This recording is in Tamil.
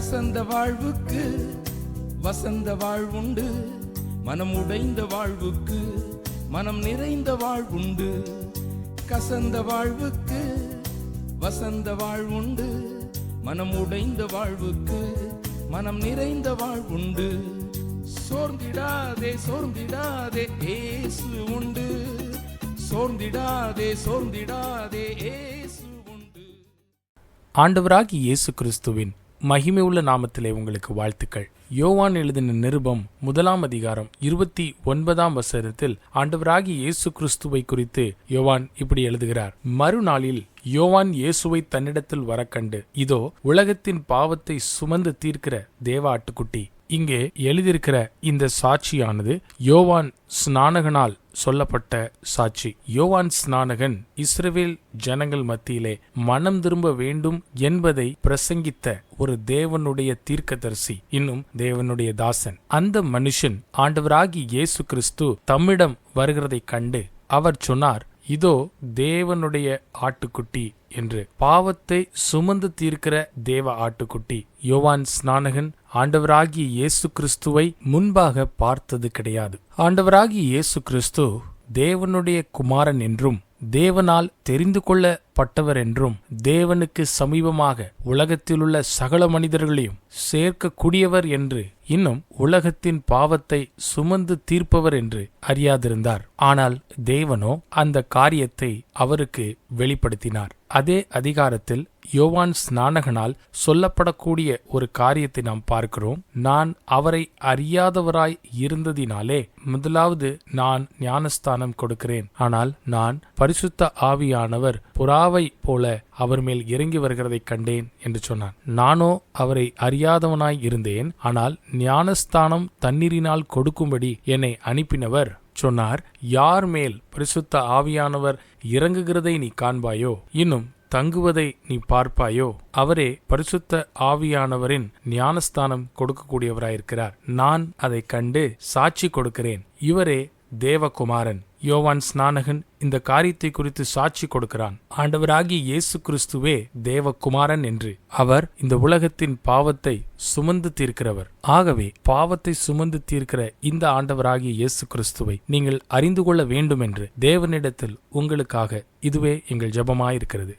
கசந்த வாழ்வுக்கு வசந்த வாழ்வுண்டு மனம் உடைந்த வாழ்வுக்கு மனம் நிறைந்த வாழ்வுண்டு கசந்த வாழ்வுக்கு வசந்த வாழ்வுண்டு மனம் உடைந்த வாழ்வுக்கு மனம் நிறைந்த வாழ்வுண்டு சோர்ந்திடாதே சோர்ந்திடாதே ஏசு உண்டு. சோர்ந்திடாதே சோர்ந்திடாதே ஏசு உண்டு. ஆண்டவராகி இயேசு கிறிஸ்துவின் மகிமையுள்ள நாமத்திலே உங்களுக்கு வாழ்த்துக்கள். யோவான் எழுதின நிருபம் முதலாம் அதிகாரம் இருபத்தி ஒன்பதாம் வசனத்தில் ஆண்டவராகி இயேசு கிறிஸ்துவை குறித்து யோவான் இப்படி எழுதுகிறார். மறுநாளில் யோவான் இயேசுவை தன்னிடத்தில் வரக்கண்டு. இதோ உலகத்தின் பாவத்தை சுமந்து தீர்க்கிற தேவ ஆட்டுக்குட்டி. இங்கே எழுதியிருக்கிற இந்த சாட்சியானது யோவான் ஸ்நானகனால் சொல்லப்பட்ட சாட்சி. யோவான் ஸ்நானகன் இஸ்ரேல் ஜனங்கள் மத்தியிலே மனம் திரும்ப வேண்டும் என்பதை பிரசங்கித்த ஒரு தேவனுடைய தீர்க்கதரிசி இன்னும் தேவனுடைய தாசன். அந்த மனுஷன் ஆண்டவராகி இயேசு கிறிஸ்து தம்மிடம் வருகிறதை கண்டு அவர் சொன்னார் இதோ தேவனுடைய ஆட்டுக்குட்டி என்று. பாவத்தை சுமந்து தீர்க்கிற தேவ ஆட்டுக்குட்டி யோவான் ஸ்நானகன் ஆண்டவராகிய இயேசு கிறிஸ்துவை முன்பாக பார்த்தது கிடையாது. ஆண்டவராகிய இயேசு கிறிஸ்து தேவனுடைய குமாரன் என்றும் தேவனால் தெரிந்து கொள்ளப்பட்டவர் என்றும் தேவனுக்கு சமீபமாக உலகத்திலுள்ள சகல மனிதர்களையும் சேர்க்கக்கூடியவர் என்று இன்னும் உலகத்தின் பாவத்தை சுமந்து தீர்ப்பவர் என்று அறியாதிருந்தார். ஆனால் தேவனோ அந்த காரியத்தை அவருக்கு வெளிப்படுத்தினார். அதே அதிகாரத்தில் யோவான் ஸ்நானகனால் சொல்லப்படக்கூடிய ஒரு காரியத்தை நாம் பார்க்கிறோம். நான் அவரை அறியாதவராய் இருந்ததினாலே முதலாவது நான் ஞானஸ்தானம் கொடுக்கிறேன். ஆனால் நான் பரிசுத்த ஆவியானவர் புறாவை போல அவர் மேல் இறங்கி வருகிறதைக் கண்டேன் என்று சொன்னான். நானோ அவரை அறியாதவனாய் இருந்தேன். ஆனால் ஞானஸ்தானம் தண்ணீரினால் கொடுக்கும்படி என்னை அனுப்பினவர் சொன்னார் யார் மேல் பரிசுத்த ஆவியானவர் இறங்குகிறதை நீ காண்பாயோ? இன்னும் தங்குவதை நீ பார்ப்பாயோ? அவரே பரிசுத்த ஆவியானவரின் ஞானஸ்தானம் கொடுக்கக்கூடியவராயிருக்கிறார். நான் அதை கண்டு சாட்சி கொடுக்கிறேன். இவரே தேவகுமாரன். யோவான் ஸ்நானகன் இந்த காரியத்தை குறித்து சாட்சி கொடுக்கிறான். ஆண்டவராகிய இயேசு கிறிஸ்துவே தேவகுமாரன் என்று. அவர் இந்த உலகத்தின் பாவத்தை சுமந்து தீர்க்கிறவர். ஆகவே பாவத்தை சுமந்து தீர்க்கிற இந்த ஆண்டவராகிய இயேசு கிறிஸ்துவை நீங்கள் அறிந்து கொள்ள வேண்டும் என்று தேவனிடத்தில் உங்களுக்காக இதுவே எங்கள் ஜெபமாயிருக்கிறது.